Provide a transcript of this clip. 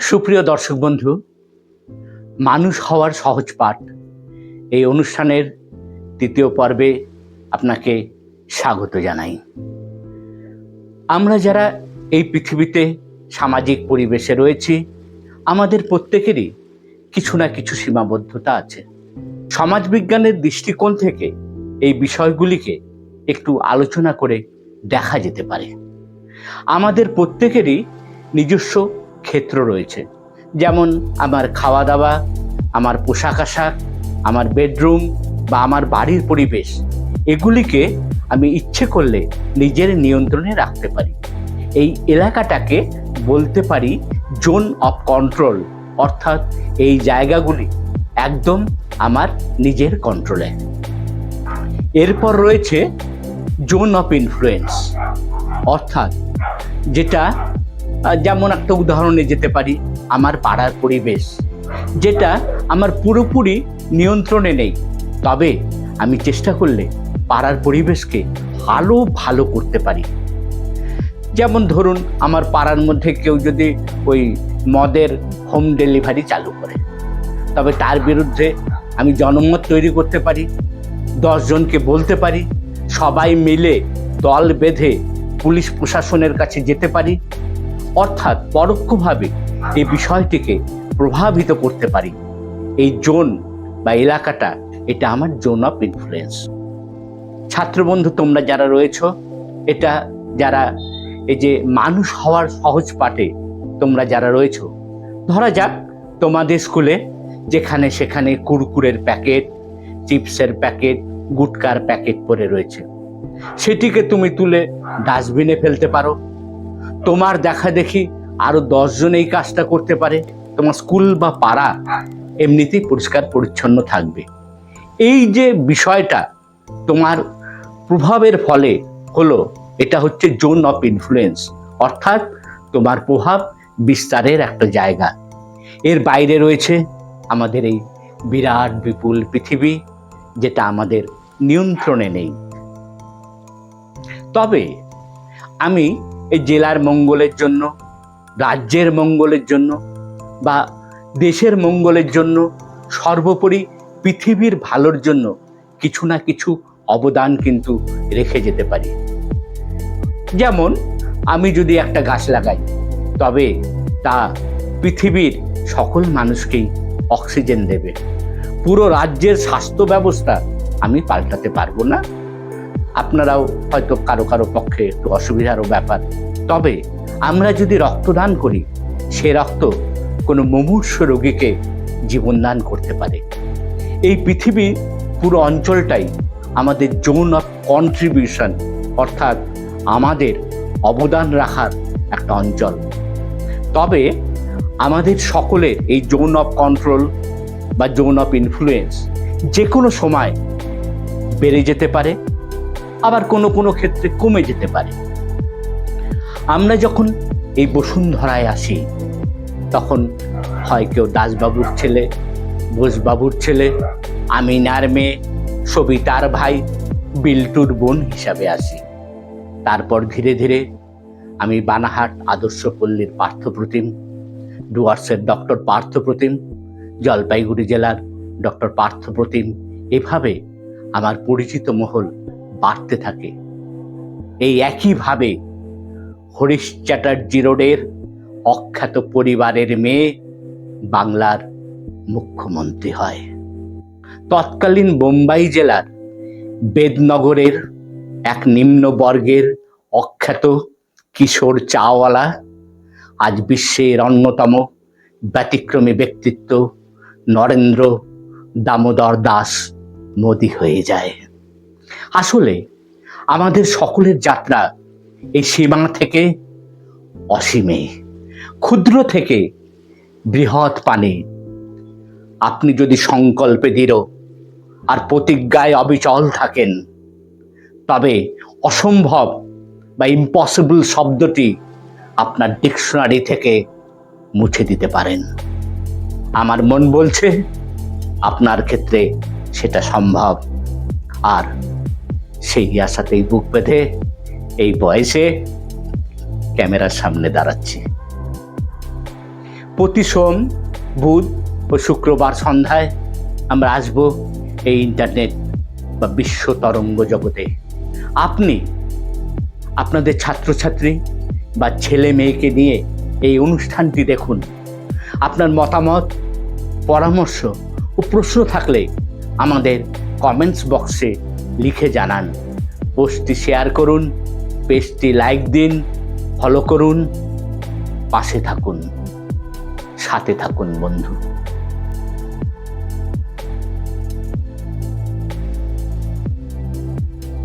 সুপ্রিয় দর্শক বন্ধু, মানুষ হওয়ার সহজ পাঠ। এই অনুষ্ঠানের তৃতীয় পর্বে আপনাকে স্বাগত জানাই। আমরা যারা এই পৃথিবীতে সামাজিক পরিবেশে রয়েছি, আমাদের প্রত্যেকেরই কিছু না কিছু সীমাবদ্ধতা আছে। সমাজবিজ্ঞানের দৃষ্টিকোণ থেকে এই বিষয়গুলিকে একটু আলোচনা করে দেখা যেতে পারে। আমাদের প্রত্যেকেরই নিজস্ব ক্ষেত্র রয়েছে। যেমন আমার খাওয়া দাওয়া আমার পোশাক আশাক আমার বেডরুম বা আমার বাড়ির পরিবেশ। এগুলিকে আমি ইচ্ছে করলে নিজের নিয়ন্ত্রণে রাখতে পারি। এই এলাকাটাকে বলতে পারি জোন অফ কন্ট্রোল, অর্থাৎ এই জায়গাগুলি একদম আমার নিজের কন্ট্রোলে। এরপর রয়েছে জোন অফ ইনফ্লুয়েন্স, অর্থাৎ যেটা যেমন একটা উদাহরণে যেতে পারি, আমার পাড়ার পরিবেশ, যেটা আমার পুরোপুরি নিয়ন্ত্রণে নেই। তবে আমি চেষ্টা করলে পাড়ার পরিবেশকে ভালো ভালো করতে পারি। যেমন ধরুন, আমার পাড়ার মধ্যে কেউ যদি ওই মদের হোম ডেলিভারি চালু করে, তবে তার বিরুদ্ধে আমি জনমত তৈরি করতে পারি দশজনকে বলতে পারি, সবাই মিলে দল বেঁধে পুলিশ প্রশাসনের কাছে যেতে পারি অর্থাৎ পরোক্ষভাবে এই বিষয়টিকে প্রভাবিত করতে পারি। এই জোন বা এলাকাটা, এটা আমার জোন অফ ইনফ্লুয়েন্স। ছাত্রবন্ধু, তোমরা যারা রয়েছো, এটা যারা এই যে মানুষ হওয়ার সহজ পাঠে তোমরা যারা রয়েছ, ধরা যাক তোমাদের স্কুলে যেখানে সেখানে কুরকুরের প্যাকেট, চিপসের প্যাকেট, গুটকার প্যাকেট পড়ে রয়েছে। সেটিকে তুমি তুলে ডাস্টবিনে ফেলতে পারো। তোমার দেখা দেখি আরও দশজন এই কাজটা করতে পারে। তোমার স্কুল বা পাড়া এমনিতেই পরিষ্কার পরিচ্ছন্ন থাকবে। এই যে বিষয়টা তোমার প্রভাবের ফলে হলো, এটা হচ্ছে জোন অফ ইনফ্লুয়েন্স অর্থাৎ তোমার প্রভাব বিস্তারের একটা জায়গা। এর বাইরে রয়েছে আমাদের এই বিরাট, বিপুল পৃথিবী, যেটা আমাদের নিয়ন্ত্রণে নেই। তবে আমি এই জেলার মঙ্গলের জন্য, রাজ্যের মঙ্গলের জন্য বা দেশের মঙ্গলের জন্য সর্বোপরি পৃথিবীর ভালোর জন্য কিছু না কিছু অবদান কিন্তু রেখে যেতে পারি। যেমন, আমি যদি একটা গাছ লাগাই, তবে তা পৃথিবীর সকল মানুষকেই অক্সিজেন দেবে। পুরো রাজ্যের স্বাস্থ্য ব্যবস্থা আমি পাল্টাতে পারব না। আপনারাও হয়তো কারও কারও পক্ষে একটু অসুবিধারও ব্যাপার। তবে আমরা যদি রক্তদান করি, সে রক্ত কোনো মুমূর্ষ রোগীকে জীবনদান করতে পারে। এই পৃথিবী পুরো অঞ্চলটাই আমাদের জোন অফ কন্ট্রিবিউশন, অর্থাৎ আমাদের অবদান রাখার একটা অঞ্চল। তবে আমাদের সকলের এই জোন অফ কন্ট্রোল বা জোন অফ ইনফ্লুয়েন্স যে কোনো সময় বেড়ে যেতে পারে। আবার কোনো কোনো ক্ষেত্রে কমে যেতে পারে। আমরা যখন এই বসুন্ধরায় আসি, তখন হয় কেউ দাসবাবুর ছেলে, বোসবাবুর ছেলে, আমিনার মেয়ে, সবিতার ভাই, বিল্টুর বোন হিসাবে আসি। তারপর ধীরে ধীরে আমি বানাহাট আদর্শ পল্লীর পার্থপ্রতিম ডুয়ার্সের ডক্টর পার্থপ্রতিম জলপাইগুড়ি জেলার ডক্টর পার্থপ্রতিম এভাবে আমার পরিচিত মহল বাড়তে থাকে। এই একইভাবে হরিশ চ্যাটার্জি রোডের অখ্যাত পরিবারের মেয়ে বাংলার মুখ্যমন্ত্রী হয়। তৎকালীন বোম্বাই জেলার বেদনগরের এক নিম্ন বর্গের অখ্যাত কিশোর চাওয়ালা আজ বিশ্বের অন্যতম ব্যতিক্রমী ব্যক্তিত্ব নরেন্দ্র দামোদর দাস মোদি হয়ে যায়। আসলে আমাদের সকলের যাত্রা এই সীমা থেকে অসীমে, ক্ষুদ্র থেকে বৃহৎ পানে। আপনি যদি সংকল্পে দৃঢ় আর প্রতিজ্ঞায় অবিচল থাকেন, তবে অসম্ভব বা ইম্পসিবল শব্দটি আপনার ডিকশনারি থেকে মুছে দিতে পারেন। আমার মন বলছে আপনার ক্ষেত্রে সেটা সম্ভব। আর সেই আশাতেই বুক বেঁধে এই বয়সে ক্যামেরার সামনে দাঁড়াচ্ছি। প্রতি সোম, বুধ ও শুক্রবার সন্ধ্যায় আমরা আসব এই ইন্টারনেট বা বিশ্ব তরঙ্গ জগতে। আপনি, আপনাদের ছাত্রছাত্রী বা ছেলে মেয়েকে নিয়ে এই অনুষ্ঠানটি দেখুন। আপনার মতামত, পরামর্শ ও প্রশ্ন থাকলে আমাদের কমেন্টস বক্সে লিখে জানান। পোস্টটি শেয়ার করুন, পেজটি লাইক দিন, ফলো করুন, পাশে থাকুন, সাথে থাকুন বন্ধু।